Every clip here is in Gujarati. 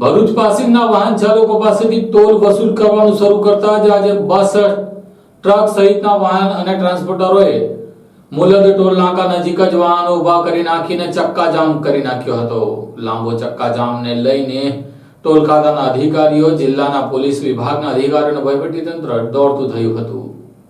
ભરૂચ પાસિંગના વાહન ચાલકો પાસેથી ટોલ વસૂલ કરવાનું શરૂ કરતા જ આજે બસ, ટ્રક સહિતના વાહન અને ટ્રાન્સપોર્ટરોએ મુલદ ટોલ નાકા નજીક જ વાહનો ઊભા કરી નાખીને ચક્કાજામ કરી નાખ્યો હતો. લાંબો ચક્કાજામને લઈને ટોલ ખાતાના અધિકારીઓ, જિલ્લાના પોલીસ વિભાગના અધિકારીઓ વહીવટી તંત્ર દોડતું થયું હતું.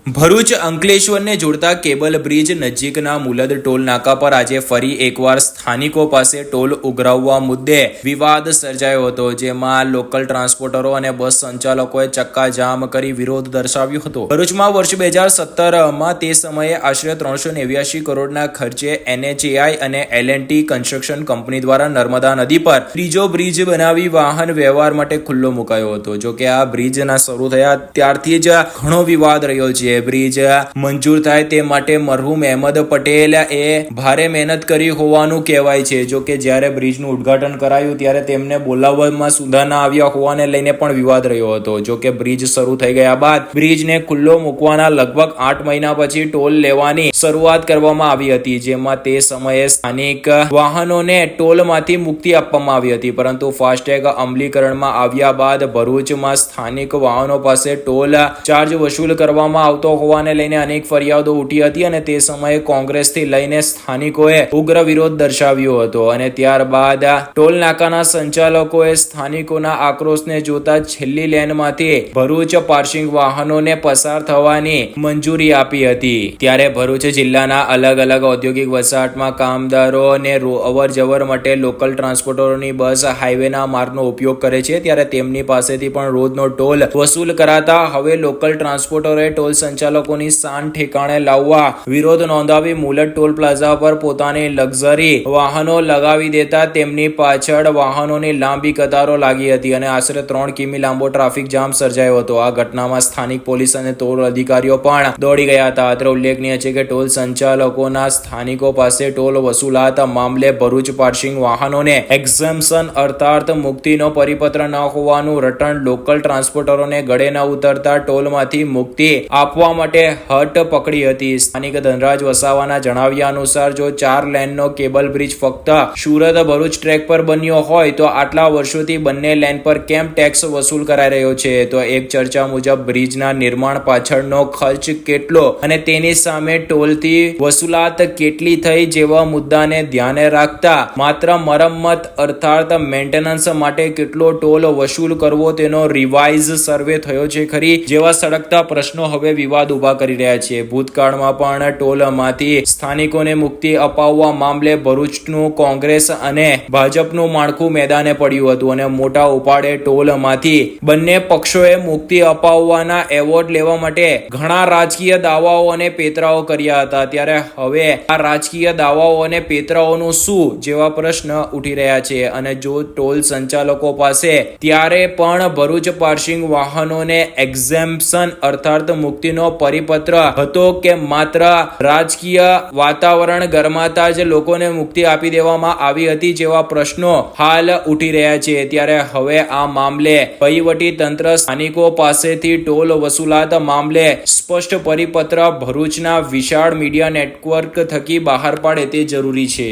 ભરૂચ અંકલેશ્વરને જોડતા કેબલ બ્રિજ નજીકના મુલદ ટોલ નાકા પર આજે ફરી એકવાર સ્થાનિકો પાસે ટોલ ઉઘરાવવા મુદ્દે વિવાદ સર્જાયો હતો, જેમાં લોકલ ટ્રાન્સપોર્ટરો અને બસ સંચાલકોએ ચક્કાજામ કરી વિરોધ દર્શાવ્યો હતો. ભરૂચમાં વર્ષ બે હજાર સત્તરમાં તે સમયે આશરે ત્રણસો નેવ્યાસી કરોડના ખર્ચે એનએચએઆઈ અને એલએનટી કન્સ્ટ્રક્શન કંપની દ્વારા નર્મદા નદી પર ત્રીજો બ્રિજ બનાવી વાહન વ્યવહાર માટે ખુલ્લો મુકાયો હતો. જોકે આ બ્રિજના શરૂ થયા ત્યારથી જ ઘણો વિવાદ રહ્યો છે. બ્રિજ મંજૂર થાય તે માટે મરહુમ અહેમદ પટેલ એ ભારે મહેનત કરી હોવાનું કહેવાય છે. જો કે જ્યારે બ્રિજનું ઉદ્ઘાટન કરાયું ત્યારે તેમને બોલાવવામાં સુધા ના આવ્યા હોવાને લઈને પણ વિવાદ રહ્યો હતો. જો કે બ્રિજ શરૂ થઈ ગયા બાદ બ્રિજને ખુલ્લો મૂકવાના લગભગ આઠ મહિના પછી ટોલ લેવાની શરૂઆત કરવામાં આવી હતી, જેમાં તે સમયે સ્થાનિક વાહનોને ટોલમાંથી મુક્તિ આપવામાં આવી હતી. પરંતુ ફાસ્ટેગ અમલીકરણમાં આવ્યા બાદ ભરૂચમાં સ્થાનિક વાહનો પાસે ટોલ ચાર્જ વસૂલ કરવામાં આવતો હોવાને લઈને અનેક ફરિયાદો ઉઠી હતી અને તે સમયે કોંગ્રેસથી લઈને સ્થાનિકોએ ઉગ્ર વિરોધ દર્શાવ્યો હતો અને ત્યારબાદ ટોલ નાકાના સંચાલકોએ સ્થાનિકોના આક્રોશને જોતા છેલ્લી લેનમાંથી ભરૂચ પાર્સિંગ વાહનોને પસાર થવાની મંજૂરી આપી હતી. ત્યારે ભરૂચ જિલ્લાના અલગ અલગ ઔદ્યોગિક વસાહતમાં કામદારોને અવર જવર માટે લોકલ ટ્રાન્સપોર્ટરોની બસ હાઈવેના માર્ગનો ઉપયોગ કરે છે. ત્યારે તેમની પાસેથી પણ રોજનો ટોલ વસૂલ કરાતા હવે લોકલ ટ્રાન્સપોર્ટરોએ ટોલ સંચાલકોની શાન ઠેકાણે લાવવા વિરોધ નોંધાવી મુલટ ટોલ પ્લાઝા પર પોતાની લક્ઝરી વાહનો લગાવી દેતા તેમની પાછળ વાહનોની લાંબી કતારો લાગી હતી અને આશરે ત્રણ કિમી લાંબો ટ્રાફિક જામ સર્જાયો હતો. આ ઘટનામાં સ્થાનિક પોલીસ અને ટોલ અધિકારીઓ પણ દોડી ગયા હતા. અત્રે ઉલ્લેખનીય છે કે ટોલ સંચાલકોના સ્થાનિકો પાસે ટોલ વસૂલાત મામલે ભરૂચ પાર્સિંગ વાહનોને એક્ઝેમ્પશન અર્થાત મુક્તિનો પરિપત્ર ન હોવાનું, રટણ લોકલ ટ્રાન્સપોર્ટરોને ગળે ન ઉતરતા ટોલમાંથી મુક્તિ આપવા માટે હટ પકડી હતી. સ્થાનિક ધનરાજ વસાવાના જણાવ્યા અનુસાર, જો ચાર લેનનો કેબલ બ્રિજ ફક્ત સુરત ભરૂચ ટ્રેક પર બન્યો હોય, તો આટલા વર્ષોથી બંને લેન પર કેમ ટેક્સ વસૂલ કરાઈ રહ્યો છે? તો એક ચર્ચા મુજબ, બ્રિજના નિર્માણ પાછળનો ખર્ચ કેટલો અને તેની સામે ટોલથી વસૂલાત કેટલી થઈ જેવા મુદ્દાને ધ્યાને રાખતા માત્ર મરમ્મત અર્થાત મેન્ટેનન્સ માટે કેટલો ટોલ વસૂલ કરવો તેનો રિવાઇઝ સર્વે થયો છે ખરી? જેવા સળગતા પ્રશ્નો હવે વિવાદ ઊભા કરી રહ્યા છે. ભૂતકાળમાં પણ ટોલમાંથી સ્થાનિકોને મુક્તિ અપાવવા મામલે ભરૂચનું કોંગ્રેસ અને ભાજપનું માળખું મેદાને પડ્યું હતું અને મોટા ઉપાડે ટોલમાંથી બંને પક્ષોએ મુક્તિ અપાવવાના એવોર્ડ લેવા માટે ઘણા રાજકીય દાવાઓ અને પેતરાઓ કર્યા હતા. ત્યારે હવે આ રાજકીય દાવાઓ અને પેતરાઓનું શું જેવા પ્રશ્ન ઉઠી રહ્યા છે અને જો ટોલ સંચાલકો પાસે ત્યારે પણ ભરૂચ પાર્સિંગ વાહનોને એક્ઝેમ્પશન અર્થાત મુક્તિનો પરિપત્ર હતો કે માત્ર રાજકીય વાતાવરણ ગરમાતા જ લોકોને મુક્તિ આપી દેવામાં આવી હતી જેવા પ્રશ્નો હાલ ઉઠી રહ્યા છે. ત્યારે હવે આ મામલે વહીવટી તંત્ર સ્થાનિકો પાસેથી ટોલ વસૂલાત મામલે સ્પષ્ટ પરિપત્ર ભરૂચના વિશાળ મીડિયા નેટવર્ક થકી બહાર પાડે તે જરૂરી છે.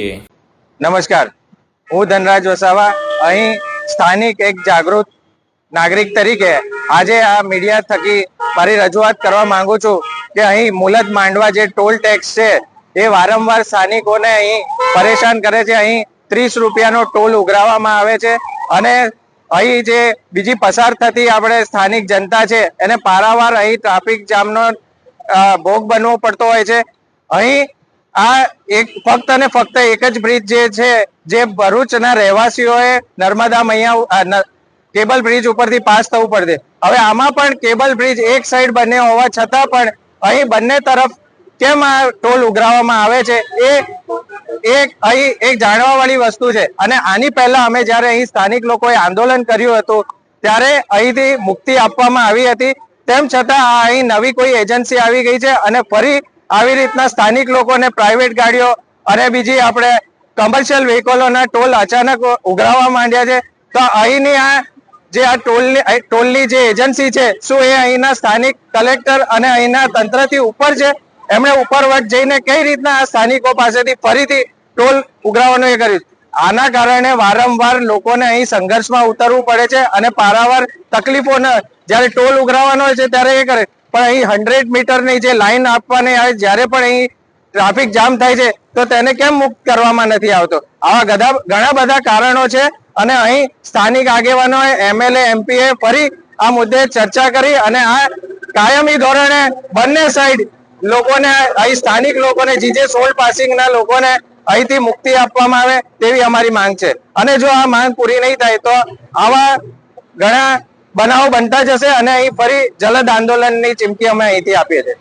નમસ્કાર. હું ધનરાજ વસાવા, અહીં સ્થાનિક એક જાગૃત નાગરિક તરીકે આજે આ મીડિયા થકી મારી રજૂઆત કરવા માંગુ છું કે અહીં મુલત માંડવા જે ટોલ ટેક્સ છે, એ વારંવાર સ્થાનિકોને અહીં પરેશાન કરે છે. અહીં ત્રીસ રૂપિયાનો ટોલ ઉઘરાવવામાં આવે છે અને અહીં જે બીજી પસાર થતી આપણે સ્થાનિક જનતા છે, એને પારાવાર અહીં ટ્રાફિક જામનો ભોગ બનવો પડતો હોય છે. અહીં આ એક, ફક્ત અને ફક્ત એક જ બ્રિજ જે છે, જે ભરૂચના રહેવાસીઓએ નર્મદા મૈયા કેબલ બ્રિજ ઉપરથી પાસ થવું પડશે. હવે આમાં પણ કેબલ બ્રિજ એક સાઈડ બંને હોવા છતાં પણ અહીં બંને તરફ કેમ આ ટોલ ઉઘરાવવામાં આવે છે એ એક અહીં એક જાણવાવાળી વસ્તુ છે. અને આની પહેલા અમે જ્યારે અહીં સ્થાનિક લોકોએ આંદોલન કર્યું હતું, ત્યારે અહીંથી મુક્તિ આપવામાં આવી હતી. તેમ છતાં આ અહીં નવી કોઈ એજન્સી આવી ગઈ છે અને ફરી આવી રીતના સ્થાનિક લોકોને પ્રાઇવેટ ગાડીઓ અને બીજી આપણે કમર્શિયલ વ્હીકલોના ટોલ અચાનક ઉઘરાવવા માંડ્યા છે. તો અહીંની આ જે આ ટોલની ટોલની જે એજન્સી છે, શું એ અહીંના સ્થાનિક કલેક્ટર અને અહીંના તંત્રથી ઉપર છે? એમણે ઉપરવટ જઈને કઈ રીતના આ સ્થાનિકો પાસેથી ફરીથી ટોલ ઉઘરાવવાનું એ કર્યું? આના કારણે વારંવાર લોકોને અહીં સંઘર્ષમાં ઉતરવું પડે છે અને પારાવાર તકલીફો ન જ્યારે ટોલ ઉઘરાવવાનો હોય છે ત્યારે એ કરે. પણ અહીં હંડ્રેડ મીટરની જે લાઈન આપવાની આવે જ્યારે પણ અહીં ટ્રાફિક જામ થાય છે, તો તેને કેમ મુક્ત કરવામાં નથી આવતો? આવા ઘણા બધા કારણો છે અને અહીં સ્થાનિક આગેવાનોએ એમએલએ, એમપીએ ફરી આ મુદ્દે ચર્ચા કરી અને આ કાયમી ધોરણે બંને સાઈડ લોકોને, અહીં સ્થાનિક લોકોને જીજે સોલ પાસિંગના લોકોને અહીંથી મુક્તિ આપવામાં આવે તેવી અમારી માંગ છે. અને જો આ માંગ પૂરી નહીં થાય તો આવા ઘણા બનાવો બનતા જશે અને અહીં ફરી જલદ આંદોલનની ચીમકી અમે અહીંથી આપીએ છીએ.